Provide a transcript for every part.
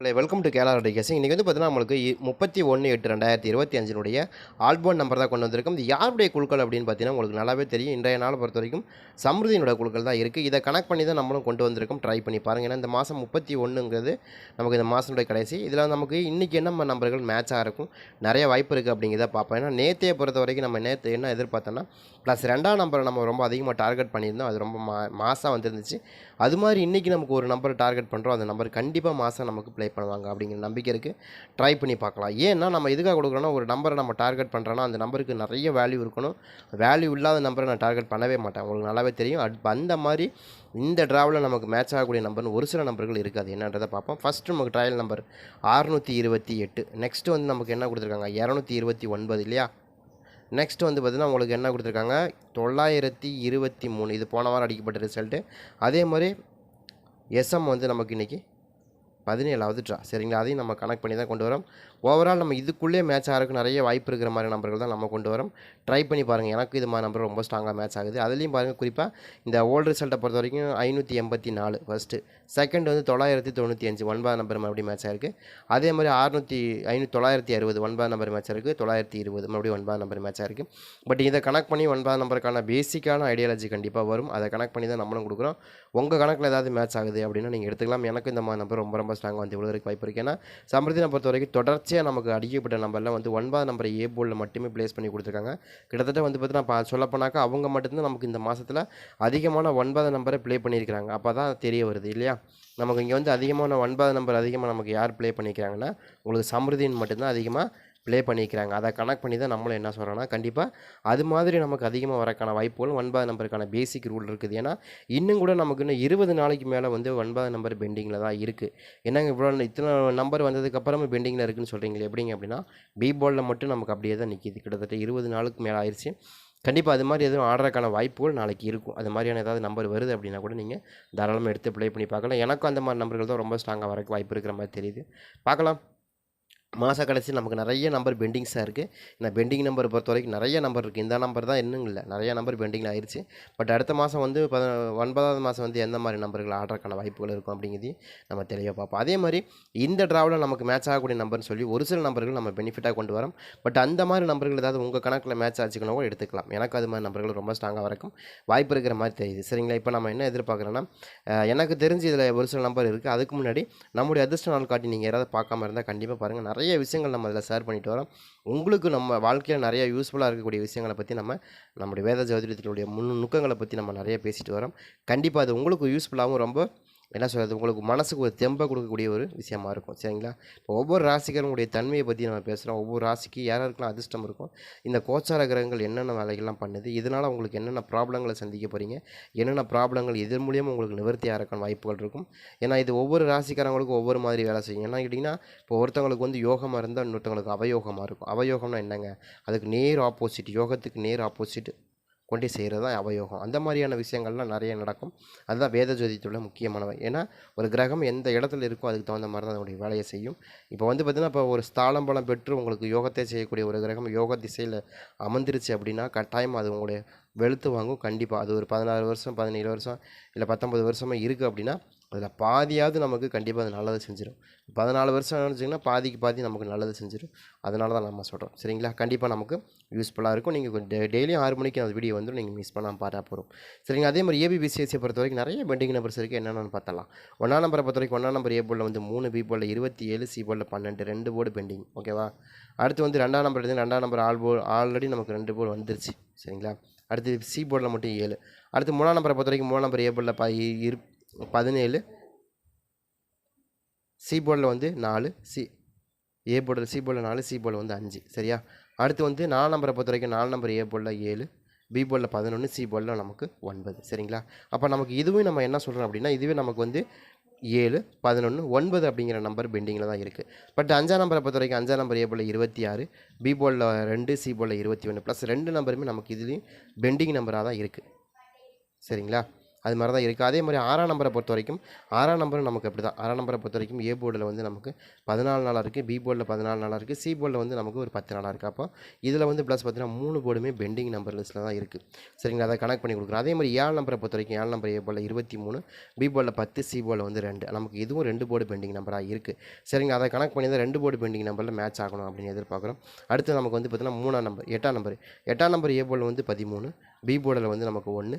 இல்லை welcome to Kerala கேசிங் இன்றைக்கி வந்து பார்த்தீங்கன்னா நம்மளுக்கு முப்பத்தி ஒன்று எட்டு ரெண்டாயிரத்தி இருபத்தி அஞ்சினுடைய ஆல்போன் நம்பர் தான் கொண்டு வந்திருக்கும். இது யாருடைய குழுக்கள் அப்படின்னு பார்த்தீங்கன்னா உங்களுக்கு நல்லாவே தெரியும். இன்றைய நாளை பொறுத்த வரைக்கும் சமிருதியினுடைய குழுக்கள் தான் இருக்குது இதை கனெக்ட் பண்ணி தான் நம்மளும் கொண்டு வந்திருக்கோம். ட்ரை பண்ணி பாருங்கள் ஏன்னா இந்த மாதம் முப்பத்தி ஒன்றுங்கிறது நமக்கு இந்த மாதனுடைய கடைசி. இதில் நமக்கு இன்றைக்கி என்ன நம்பர்கள் மேட்சாக இருக்கும்? நிறைய வாய்ப்பு இருக்குது அப்படிங்கிறத பார்ப்போம். ஏன்னா நேத்தையை பொறுத்த வரைக்கும் நம்ம நேற்று என்ன எதிர்பார்த்தோன்னா ப்ளஸ் ரெண்டாம் நம்பரை நம்ம ரொம்ப அதிகமாக டார்கெட் பண்ணியிருந்தோம். அது ரொம்ப மா மாதம் வந்துருந்துச்சு. அது மாதிரி இன்றைக்கி நமக்கு ஒரு நம்பர் டார்கெட் பண்ணுறோம் அந்த நம்பர் கண்டிப்பாக மாதம் நமக்கு ப்ளே பண்ணுவாங்க அப்படிங்கிற நம்பிக்கை இருக்குது ட்ரை பண்ணி பார்க்கலாம். ஏன்னா நம்ம எதுக்காக கொடுக்குறோன்னா ஒரு நம்பரை நம்ம டார்கெட் பண்ணுறோன்னா அந்த நம்பருக்கு நிறைய வேல்யூ இருக்கணும். வேல்யூ இல்லாத நம்பரை நான் டார்கெட் பண்ணவே மாட்டேன். உங்களுக்கு நல்லாவே தெரியும். அட் அந்த மாதிரி இந்த ட்ராவில் நமக்கு மேட்ச் ஆகக்கூடிய நம்பர்னு ஒரு சில நம்பர்கள் இருக்காது. என்னன்றதை பார்ப்போம். ஃபஸ்ட்டு நமக்கு ட்ரையல் நம்பர் ஆறுநூற்றி இருபத்தி எட்டு. நெக்ஸ்ட்டு வந்து நமக்கு என்ன கொடுத்துருக்காங்க? இரநூத்தி இருபத்தி ஒன்பது இல்லையா? நெக்ஸ்ட் வந்து பார்த்திங்கன்னா உங்களுக்கு என்ன கொடுத்துருக்காங்க? தொள்ளாயிரத்தி இருபத்தி மூணு இது போன வாரம் அடிக்கப்பட்ட ரிசல்ட்டு அதே மாதிரி எஸ்எம் வந்து நமக்கு இன்றைக்கி பதினேழாவது ட்ரா சரிங்களா? அதையும் நம்ம கனெக்ட் பண்ணி தான் கொண்டு வரோம். ஓவரால் நம்ம இதுக்குள்ளே மேட்ச் ஆகிறதுக்கு நிறைய வாய்ப்பு இருக்கிற மாதிரி நம்பர்கள் தான் நம்ம கொண்டு வரோம். ட்ரை பண்ணி பாருங்கள் எனக்கு இது மாதிரி நம்பர் ரொம்ப ஸ்ட்ராங்காக மேட்ச் ஆகுது. அதுலேயும் பாருங்கள் குறிப்பாக இந்த ஓல்டு ரிசல்ட்டை பொறுத்த வரைக்கும் ஐநூற்றி எண்பத்தி நாலு ஃபஸ்ட்டு செகண்ட் வந்து தொள்ளாயிரத்தி தொண்ணூற்றி அஞ்சு ஒன்பது நம்பர் மறுபடியும் மேட்ச் ஆயிருக்கு. அதே மாதிரி அறுநூற்றி ஐநூற்றி தொள்ளாயிரத்தி அறுபது ஒன்பது நம்பர் மேட்ச் இருக்குது தொள்ளாயிரத்தி இருபது மறுபடியும் ஒன்பது நம்பர் மேட்ச் ஆயிருக்கு. பட் இதை கனெக்ட் பண்ணி ஒன்பது நம்பருக்கான பேசிக்கான ஐடியாலஜி கண்டிப்பாக வரும். அதை கனெக்ட் பண்ணி தான் நம்மளும் கொடுக்குறோம். உங்கள் கணக்கில் ஏதாவது மேட்ச் ஆகுது அப்படின்னா நீங்கள் எடுத்துக்கலாம். எனக்கு இந்த மாதிரி நம்பர் ரொம்ப ரொம்ப ஸ்ட்ராங் வந்து இவ்வளோ வாய்ப்பு இருக்குது ஏன்னா சமர்த்தினை பொறுத்த வரைக்கும் தொடர்ச்சியாக நமக்கு அடிக்கப்பட்ட நம்பரில் வந்து ஒன்பது நம்பரை ஏ போலில் மட்டுமே ப்ளேஸ் பண்ணி கொடுத்துருக்காங்க. கிட்டத்தட்ட வந்து பார்த்தீங்கன்னா பா சொல்லப்போனாக்கா அவங்க மட்டும்தான் நமக்கு இந்த மாதத்தில் அதிகமான ஒன்பது நம்பரை ப்ளே பண்ணியிருக்கிறாங்க. அப்போ தான் தெரிய வருது இல்லையா? நமக்கு இங்கே வந்து அதிகமான ஒன்பது நம்பர் அதிகமாக நமக்கு யார் ப்ளே பண்ணிக்கிறாங்கன்னா உங்களுக்கு சமிருதின்னு மட்டும்தான் அதிகமாக ப்ளே பண்ணிக்கிறாங்க. அதை கனெக்ட் பண்ணி தான் நம்மளும் என்ன சொல்கிறோன்னா கண்டிப்பாக அது மாதிரி நமக்கு அதிகமாக வரக்கான வாய்ப்புகள் ஒன்பது நம்பருக்கான பேசிக் ரூல் இருக்குது. ஏன்னா இன்னும் கூட நமக்கு இன்னும் இருபது நாளைக்கு மேலே வந்து ஒன்பது நம்பர் பெண்டிங்கில் தான் இருக்குது என்னங்க இவ்வளோ இத்தனை நம்பர் வந்ததுக்கப்புறமா பெண்டிங்கில் இருக்குன்னு சொல்கிறீங்களே எப்படிங்க அப்படின்னா பி பாலில் மட்டும் நமக்கு அப்படியே தான் நிற்கிது கிட்டத்தட்ட இருபது நாளுக்கு மேலே ஆயிடுச்சு கண்டிப்பாக அது மாதிரி எதுவும் ஆடுறதுக்கான வாய்ப்புகள் நாளைக்கு இருக்கும். அது மாதிரியான ஏதாவது நம்பர் வருது அப்படின்னா கூட நீங்கள் தாராளமாக எடுத்து ப்ளே பண்ணி பார்க்கலாம். எனக்கும் அந்த மாதிரி நம்பர்கள் தான் ரொம்ப ஸ்ட்ராங்காக வரக்கு வாய்ப்பு இருக்கிற மாதிரி தெரியுது. பார்க்கலாம். மாத கடைசி நமக்கு நிறைய நம்பர் பெண்டிங்ஸாக இருக்குது நான் பெண்டிங் நம்பர் பொறுத்த வரைக்கும் நிறைய நம்பர் இருக்குது இந்த நம்பர் தான் இன்னும் இல்லை. நிறைய நம்பர் பெண்டிங் ஆயிடுச்சு பட் அடுத்த மாதம் வந்து பத ஒன்பதாவது மாதம் வந்து எந்த மாதிரி நம்பர்கள் ஆடுறதுக்கான வாய்ப்புகள் இருக்கும் அப்படிங்கிறதையும் நம்ம தெளிவாக பார்ப்போம். அதே மாதிரி இந்த ட்ராவில் நமக்கு மேட்ச் ஆகக்கூடிய நம்பர்னு சொல்லி ஒரு சில நம்பர்கள் நம்ம பெனிஃபிட்டாக கொண்டு வரோம். பட் அந்த மாதிரி நம்பர்கள் ஏதாவது உங்கள் கணக்கில் மேட்ச் ஆச்சுக்கணும் கூட எடுத்துக்கலாம். எனக்கு அது மாதிரி நம்பர்கள் ரொம்ப ஸ்ட்ராங்காக வரைக்கும் வாய்ப்பு இருக்கிற மாதிரி தெரியுது. சரிங்களா? இப்போ நம்ம என்ன எதிர்பார்க்குறோன்னா எனக்கு தெரிஞ்சு இதில் ஒரு சில நம்பர் இருக்குது அதுக்கு முன்னாடி நம்முடைய அதிர்ஷ்ட நாள் காட்டி நீங்கள் யாராவது பார்க்காம இருந்தால் கண்டிப்பாக பாருங்கள் நிறைய விஷயங்கள் நம்ம அதில் ஷேர் பண்ணிட்டு வரோம். உங்களுக்கு நம்ம வாழ்க்கையில் நிறைய யூஸ்ஃபுல்லாக இருக்கக்கூடிய விஷயங்களை பற்றி நம்ம நம்முடைய வேத ஜோதிடத்தினுடைய முன் நுக்கங்களை பற்றி நம்ம நிறைய பேசிட்டு வரோம். கண்டிப்பாக அது உங்களுக்கு யூஸ்ஃபுல்லாகவும் ரொம்ப என்ன சொல்கிறது உங்களுக்கு மனசுக்கு ஒரு தெம்பை கொடுக்கக்கூடிய ஒரு விஷயமா இருக்கும். சரிங்களா? இப்போ ஒவ்வொரு ராசிக்காரங்களுடைய தன்மையை பற்றி நம்ம பேசுகிறோம் ஒவ்வொரு ராசிக்கு யார் அதிர்ஷ்டம் இருக்கும் இந்த கோச்சார கிரகங்கள் என்னென்ன வேலைகள்லாம் பண்ணுது இதனால் உங்களுக்கு என்னென்ன ப்ராப்ளங்களை சந்திக்க போகிறீங்க என்னென்ன ப்ராப்ளங்கள் இதன் மூலியமாக உங்களுக்கு நிவர்த்தி ஆகிறக்கான வாய்ப்புகள் இருக்கும். ஏன்னா இது ஒவ்வொரு ராசிக்காரங்களுக்கும் ஒவ்வொரு மாதிரி வேலை செய்யும். ஏன்னா கேட்டிங்கன்னா இப்போ ஒருத்தவங்களுக்கு வந்து யோகமாக இருந்தால் இன்னொருத்தவங்களுக்கு அவயோகமாக இருக்கும். அவயோகம்னா என்னங்க? அதுக்கு நேர் ஆப்போசிட் யோகத்துக்கு நேர் ஆப்போசிட் கொண்டு செய்கிறது தான் அவயோகம். அந்த மாதிரியான விஷயங்கள்லாம் நிறைய நடக்கும். அதுதான் வேத ஜோதியத்தோட முக்கியமானவை. ஏன்னா ஒரு கிரகம் எந்த இடத்துல இருக்கோ அதுக்கு தகுந்த மாதிரி தான் அதனுடைய வேலையை செய்யும். இப்போ வந்து பார்த்திங்கன்னா இப்போ ஒரு ஸ்தாலம்பலம் பெற்று உங்களுக்கு யோகத்தை செய்யக்கூடிய ஒரு கிரகம் யோக திசையில் அமர்ந்துருச்சு அப்படின்னா கட்டாயம் அது உங்களுடைய வெளுத்து வாங்கும். கண்டிப்பாக அது ஒரு பதினாறு வருஷம் பதினேழு வருஷம் இல்லை பத்தொம்பது வருஷமாக இருக்குது அப்படின்னா அதில் பாதியாவது நமக்கு கண்டிப்பாக அது நல்லது செஞ்சிடும் பதினாலு வருஷம் வச்சிங்கன்னா பாதிக்கு பாதி நமக்கு நல்லது செஞ்சிடும் அதனால தான் நம்ம சொல்கிறோம் சரிங்களா? கண்டிப்பாக நமக்கு யூஸ்ஃபுல்லாக இருக்கும். நீங்கள் டெய்லியும் ஆறு மணிக்கு அந்த வீடியோ வந்துடும் நீங்கள் மிஸ் பண்ணாமல் பார்த்தா போகிறோம் சரிங்க அதே மாதிரி ஏபிபிசிஎஸ்சியை பொறுத்த வரைக்கும் நிறைய பெண்டிங் நம்பர்ஸ் இருக்குது என்னென்னு பார்த்தலாம் ஒன்றாம் நம்பரை பொறுத்த வரைக்கும் ஒன்றாம் நம்பர் ஏ போர்டில் வந்து மூணு பி போர்டில் இருபத்தி ஏழு சி போர்டில் பன்னெண்டு ரெண்டு போர்டு பெண்டிங் ஓகேவா அடுத்து வந்து ரெண்டாம் நம்பர் எடுத்து ரெண்டாம் நம்பர் ஆல் போல் ஆல்ரெடி நமக்கு ரெண்டு போர்டு வந்துருச்சு. சரிங்களா? அடுத்து சி போர்டில் மட்டும் ஏழு. அடுத்து மூணாம் நம்பரை பொறுத்த வரைக்கும் மூணாம் நம்பர் ஏ போர்டில் ப இரு பதினேழு. சி போர்டில் வந்து நாலு. சி ஏ போர்டில் சி போர்டில் நாலு சி போர்டில் வந்து அஞ்சு. சரியா? அடுத்து வந்து நாலு நம்பரை பொறுத்த வரைக்கும் நாலு நம்பர் ஏ போர்டில் ஏழு. பி போர்டில் பதினொன்று சி போர்டில் நமக்கு ஒன்பது. சரிங்களா? அப்போ நமக்கு இதுவும் நம்ம என்ன சொல்கிறோம் அப்படின்னா இதுவே நமக்கு வந்து ஏழு பதினொன்று ஒன்பது அப்படிங்கிற நம்பர் பெண்டிங்கில் தான் இருக்குது பட் அஞ்சாம் நம்பரை பொறுத்த வரைக்கும் அஞ்சாம் நம்பர் ஏ இருபத்தி ஆறு பி போலில் ரெண்டு சி போலில் இருபத்தி ஒன்று ப்ளஸ் ரெண்டு நம்பருமே நமக்கு இதுலேயும் பெண்டிங் நம்பராக தான் இருக்குது சரிங்களா? அது மாதிரி தான் இருக்குது அதே மாதிரி ஆறாம் நம்பரை பொறுத்த வரைக்கும் ஆறாம் நம்பரும் நமக்கு அப்படி தான் ஆறாம் நம்பரை பொறுத்த வரைக்கும் ஏ போர்டில் வந்து நமக்கு பதினாலு நாளாக இருக்குது பி போர்டில் பதினாலு நாளாக இருக்குது சி போர்டில் வந்து நமக்கு ஒரு பத்து நாளாக இருக்குது அப்போ இதில் வந்து ப்ளஸ் பார்த்தீங்கன்னா மூணு போர்டுமே பெண்டிங் நம்பர் லிஸ்ட்டில் தான் இருக்குது சரிங்களா? அதை கனெக்ட் பண்ணி கொடுக்குறோம் அதே மாதிரி ஏழு நம்பரை பொறுத்த வரைக்கும் ஏழு நம்பர் ஏ போர்டில் இருபத்தி மூணு பி போர்டில் பத்து சி போர்டில் வந்து ரெண்டு. நமக்கு இதுவும் ரெண்டு போர்டு பெண்டிங் நம்பராக இருக்குது சரிங்க அதை கனெக்ட் பண்ணி தான் ரெண்டு போர்டு பெண்டிங் நம்பரில் மேட்ச் ஆகணும் அப்படின்னு எதிர்பார்க்குறோம். அடுத்து நமக்கு வந்து பார்த்தீங்கன்னா மூணாம் நம்பர் எட்டாம் நம்பர். எட்டாம் நம்பர் ஏ போர்டில் வந்து பதிமூணு பி போர்டில் வந்து நமக்கு ஒன்று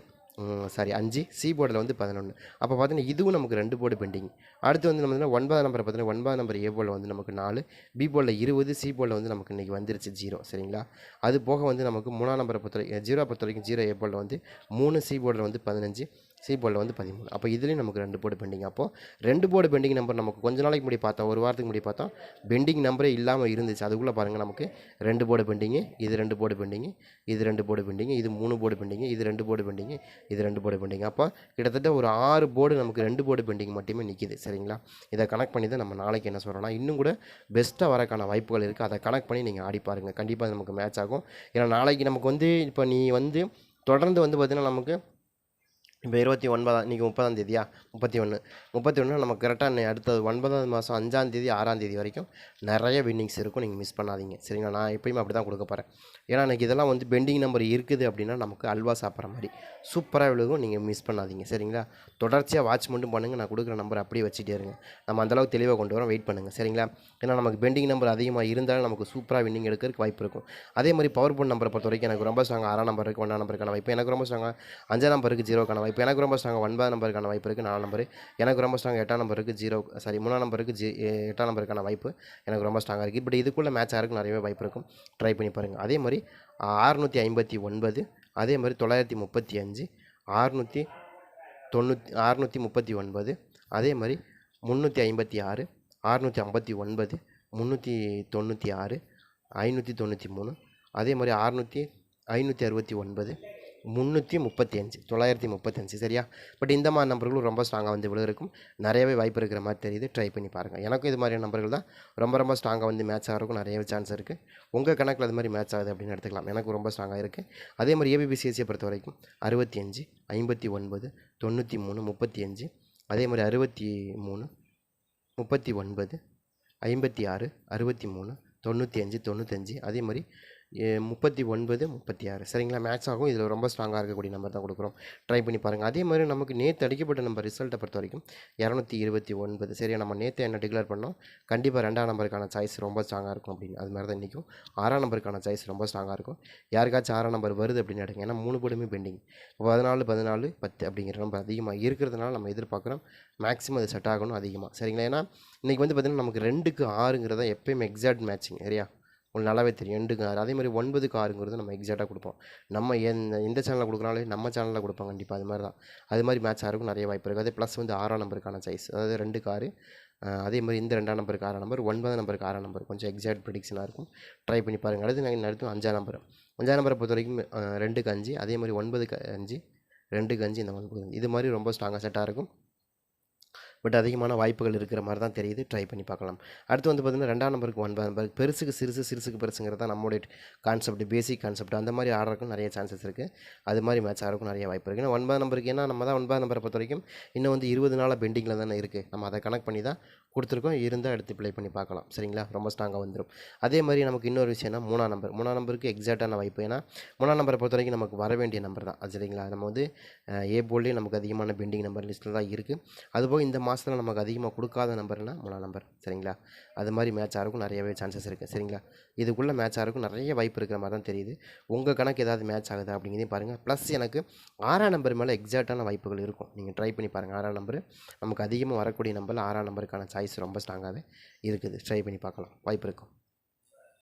சாரி அஞ்சு. சி போர்டில் வந்து பதினொன்று அப்போ பார்த்தீங்கன்னா இதுவும் நமக்கு ரெண்டு போர்டு பெண்டிங் அடுத்து வந்து நம்ம ஒன்பதாம் நம்பர் பார்த்தீங்கன்னா ஒன்பதாம் நம்பர் ஏ போர்டில் வந்து நமக்கு நாலு. பி போர்டில் இருபது. சி போர்டில் வந்து நமக்கு இன்றைக்கி வந்துருச்சு ஜீரோ சரிங்களா? அது போக வந்து நமக்கு மூணாம் நம்பரை பொறுத்த வரைக்கும் ஜீரோ பொறுத்த வரைக்கும் ஜீரோ ஏ போர்டில் வந்து மூணு சி போர்டில் வந்து பதினஞ்சு. சி போர்டில் வந்து பதிமூணு. அப்போ இதுலேயும் நமக்கு ரெண்டு போர்டு பெண்டிங் அப்போது ரெண்டு போர்டு பெண்டிங் நம்பர் நமக்கு கொஞ்ச நாளைக்கு முன்னாடி பார்த்தோம். ஒரு வாரத்துக்கு முன்னாடி பார்த்தோம். பெண்டிங் நம்பரே இல்லாமல் இருந்துச்சு. அதுக்குள்ளே பாருங்கள் நமக்கு ரெண்டு போர்டு பெண்டிங்கு இது ரெண்டு போர்டு பெண்டிங்கு இது ரெண்டு போர்டு பெண்டிங்கு இது மூணு போர்டு பெண்டிங்கு இது ரெண்டு போர்டு பெண்டிங்கு இது ரெண்டு போர்டு பெண்டிங் அப்போ கிட்டத்தட்ட ஒரு ஆறு போர்டு நமக்கு ரெண்டு போர்டு பெண்டிங் மட்டுமே நிற்கிது சரிங்களா? இதை கனெக்ட் பண்ணி தான் நம்ம நாளைக்கு என்ன சொல்கிறோம்னா இன்னும் கூட பெஸ்ட்டாக வரக்கான வாய்ப்புகள் இருக்குது அதை கனெக்ட் பண்ணி நீங்கள் ஆடி பாருங்கள் கண்டிப்பாக நமக்கு மேட்ச் ஆகும். ஏன்னா நாளைக்கு நமக்கு வந்து இப்போ நீ வந்து தொடர்ந்து வந்து பார்த்திங்கன்னா நமக்கு இப்போ இருபத்தி ஒன்பதாம் இன்றைக்கி முப்பதாம் தேதியா? முப்பத்தி ஒன்று. முப்பத்தி ஒன்று நமக்கு கரெக்டாக அடுத்தது ஒன்பதாவது மாதம் அஞ்சாம் தேதி ஆறாம் தேதி வரைக்கும் நிறைய வின்னிங்ஸ் இருக்கும். நீங்கள் மிஸ் பண்ணாதீங்க. சரிங்களா? நான் எப்பயுமே அப்படி தான் கொடுக்க போகிறேன் ஏன்னா எனக்கு இதெல்லாம் வந்து பெண்டிங் நம்பர் இருக்குது அப்படின்னா நமக்கு அல்வா சாப்பிட்ற மாதிரி. சூப்பராக விழுகும். நீங்கள் மிஸ் பண்ணாதீங்க. சரிங்களா? தொடர்ச்சியாக வாட்ச் மட்டும் பண்ணுங்கள் நான் கொடுக்குற நம்பர் அப்படியே வச்சுட்டே இருங்க. நம்ம அந்தளவுக்கு தெளிவாக கொண்டு வரோம். வெயிட் பண்ணுங்கள் சரிங்களா? ஏன்னா நமக்கு பெண்டிங் நம்பர் அதிகமாக இருந்தாலும் நமக்கு சூப்பராக வின்னிங் எடுக்கிறதுக்கு வாய்ப்பு இருக்கும். அதே மாதிரி பவர் போன் நம்பரை பொறுத்த வரைக்கும் எனக்கு ரொம்ப ஸ்ட்ராங் ஆறாம் நம்பர் இருக்குது ஒன்றாம் நம்பருக்கான வாய்ப்பு. எனக்கு ரொம்ப ஸ்ட்ராங்காக அஞ்சாம் நம்பருக்கு ஜீரோக்கான வாய்ப்பு எனக்கு ரொம்ப ஸ்ட்ராங் ஒன்பதாம் நம்பருக்கான வாய்ப்பு இருக்குது நாலு நம்பர் எனக்கு ரொம்ப ஸ்ட்ராங் எட்டாம் நம்பருக்கு ஜீரோ சாரி மூணாம் நம்பருக்கு ஜி எட்டாம் நம்பருக்கான வாய்ப்பு எனக்கு ரொம்ப ஸ்ட்ராங்காக இருக்குது இப்படி இதுக்குள்ளே மேட்ச் ஆகிறதுக்கு நிறையவே வாய்ப்பு இருக்கும். ட்ரை பண்ணி பாருங்கள் அதே மாதிரி ஆறுநூற்றி ஐம்பத்தி ஒன்பது அதே மாதிரி தொள்ளாயிரத்தி முப்பத்தி அஞ்சு ஆறுநூற்றி தொண்ணூற்றி அறுநூற்றி முப்பத்தி ஒன்பது அதே மாதிரி முந்நூற்றி ஐம்பத்தி ஆறு அறுநூற்றி ஐம்பத்தி ஒன்பது முந்நூற்றி தொண்ணூற்றி ஆறு ஐநூற்றி தொண்ணூற்றி மூணு அதே மாதிரி அறுநூற்றி ஐநூற்றி அறுபத்தி ஒன்பது முந்நூற்றி முப்பத்தி அஞ்சு தொள்ளாயிரத்தி முப்பத்தஞ்சு சரியா? பட் இந்த மாதிரி நம்பர்களும் ரொம்ப ஸ்ட்ராங்காக வந்து விழுகிறக்கும் நிறையவே வாய்ப்பு இருக்கிற மாதிரி தெரியுது. ட்ரை பண்ணி பாருங்கள் எனக்கும் இது மாதிரியான நம்பர்கள் தான். ரொம்ப ரொம்ப ஸ்ட்ராங்காக வந்து மேட்ச் ஆகிறதுக்கும் நிறையவே சான்ஸ் இருக்குது உங்கள் கணக்கில் அது மாதிரி மேட்ச் ஆகுது அப்படின்னு எடுத்துக்கலாம். எனக்கு ரொம்ப ஸ்ட்ராங்காக இருக்குது அதே மாதிரி ஏபிபிசிஎஸ்சியை பொறுத்த வரைக்கும் அறுபத்தி அஞ்சு ஐம்பத்தி ஒன்பது தொண்ணூற்றி மூணு முப்பத்தி அஞ்சு. அதே மாதிரி அறுபத்தி மூணு முப்பத்தி ஒன்பது ஐம்பத்தி ஆறு அறுபத்தி மூணு தொண்ணூற்றி அஞ்சு தொண்ணூத்தஞ்சு. அதே மாதிரி முப்பத்தி ஒன்பது முப்பத்தி ஆறு. சரிங்களா? மேட்ச் ஆகும். இதில் ரொம்ப ஸ்ட்ராங்காக இருக்கக்கூடிய நம்பர் தான் கொடுக்குறோம். ட்ரை பண்ணி பாருங்கள் அதே மாதிரி நமக்கு நேற்று அடிக்கப்பட்ட நம்ம ரிசல்ட்டை பொறுத்த வரைக்கும் இரநூத்தி இருபத்தி ஒன்பது. சரியா? நம்ம நேற்று என்ன டிக்ளேர் பண்ணோம்? கண்டிப்பாக ரெண்டாம் நம்பருக்கான சாய்ஸ் ரொம்ப ஸ்ட்ராங்காக இருக்கும் அப்படின்னு. அது மாதிரி தான் இன்றைக்கும் ஆறாம் நம்பருக்கான சாய்ஸ் ரொம்ப ஸ்ட்ராங்காக இருக்கும். யாருக்காச்சும் ஆறாம் நம்பர் வருது அப்படின்னு எடுங்க. ஏன்னா மூணு போடுமே பெண்டிங் பதினாலு பதினாலு பத்து அப்படிங்கிற நம்பர் அதிகமாக இருக்கிறதுனால நம்ம எதிர்பார்க்குறோம் மேக்ஸிமம் அது செட் ஆகணும் அதிகமாக சரிங்களா? ஏன்னா இன்றைக்கி வந்து பார்த்திங்கன்னா நமக்கு ரெண்டுக்கு ஆறுங்கிறத எப்பயுமே எக்ஸாக்ட் மேட்சிங் சரியா? உங்களுக்கு நல்லாவே தெரியும். எண்டு ஆறு அதே மாதிரி ஒன்பதுக்கு ஆறுங்கிறது நம்ம எக்ஸாக்டாக கொடுப்போம். நம்ம எந்த எந்த சேனலில் கொடுக்குறாலும் நம்ம சேனலில் கொடுப்போம் கண்டிப்பாக அது மாதிரி தான். அது மாதிரி மேட்ச் ஆகிறதுக்கும் நிறைய வாய்ப்பு இருக்குது அதே ப்ளஸ் வந்து ஆறாம் நம்பருக்கான சைஸ் அதாவது ரெண்டுக்கு ஆறு அதே மாதிரி இந்த ரெண்டாம் நம்பருக்கு ஆறாம் நம்பர் ஒன்பதாம் நம்பருக்கு ஆறாம் நம்பர் கொஞ்சம் எக்ஸாக்ட் ப்ரிடிக்ஷனாக இருக்கும். ட்ரை பண்ணி பாருங்கள் அடுத்து நாங்கள் அடுத்து அஞ்சாம் நம்பர் அஞ்சாம் நம்பரை பொறுத்த வரைக்கும் ரெண்டுக்கு அஞ்சு அதே மாதிரி ஒன்பதுக்கு அஞ்சு ரெண்டுக்கு அஞ்சு இந்த மாதிரி இது மாதிரி ரொம்ப ஸ்ட்ராங்காக செட்டாக இருக்கும். பட் அதிகமான வாய்ப்புகள் இருக்கிற மாதிரி தான் தெரியுது. ட்ரை பண்ணி பார்க்கலாம். அடுத்து வந்து பார்த்திங்கன்னா ரெண்டாம் நம்பருக்கு ஒன்பதாம் நம்பருக்கு பெருசுக்கு சிறுசு சிறுசுக்கு பெருசுங்கிறது தான் நம்மளுடைய கான்செப்ட் பேசிக் கான்செப்ட் அந்த மாதிரி ஆடுறதுக்கும் நிறைய சான்சஸ் இருக்குது அது மாதிரி மேட்ச் ஆகிறதுக்கும் நிறைய வாய்ப்பு இருக்குது ஏன்னா ஒன்பதாம் நம்பருக்கு ஏன்னா நம்ம தான் ஒன்பதாம் நம்பரை பொறுத்த வரைக்கும் இன்னும் வந்து இருபது நாளாக பெண்டிங்கில் தானே இருக்குது நம்ம அதை கனெக்ட் பண்ணி தான் கொடுத்துருக்கோம். இருந்தால் எடுத்து ப்ளே பண்ணி பார்க்கலாம். சரிங்களா? ரொம்ப ஸ்ட்ராங்காக வந்துடும் அதே மாதிரி நமக்கு இன்னொரு விஷயம்னா மூணாம் நம்பர். மூணாம் நம்பருக்கு எக்ஸாக்டான வாய்ப்பு. ஏன்னா மூணாம் நம்பரை பொறுத்த வரைக்கும் நமக்கு வர வேண்டிய நம்பர் தான். சரிங்களா? நம்ம வந்து ஏ போல்லே நமக்கு அதிகமான பெண்டிங் நம்பர் லிஸ்ட்டில் தான் இருக்குது அதுபோக இந்த மாதத்தில் நமக்கு அதிகமாக கொடுக்காத நம்பர்னா மூணாம் நம்பர் சரிங்களா? அது மாதிரி மேட்ச் ஆகிறக்கும் நிறையவே சான்சஸ் இருக்குது சரிங்களா? இதுக்குள்ளே மேட்ச் ஆகிறக்கும் நிறைய வாய்ப்பு இருக்கிற மாதிரி தான் தெரியுது. உங்கள் கணக்கு ஏதாவது மேட்ச் ஆகுதா அப்படிங்கிறதையும் பாருங்கள் ப்ளஸ் எனக்கு ஆறாம் நம்பர் மேலே எக்ஸாக்டான வாய்ப்புகள் இருக்கும். நீங்கள் ட்ரை பண்ணி பாருங்கள் ஆறாம் நம்பர் நமக்கு அதிகமாக வரக்கூடிய நம்பரில் ஆறாம் நம்பருக்கான சாய்ஸ் ரொம்ப ஸ்ட்ராங்காகவே இருக்குது. ட்ரை பண்ணி பார்க்கலாம். வாய்ப்பு இருக்கும்.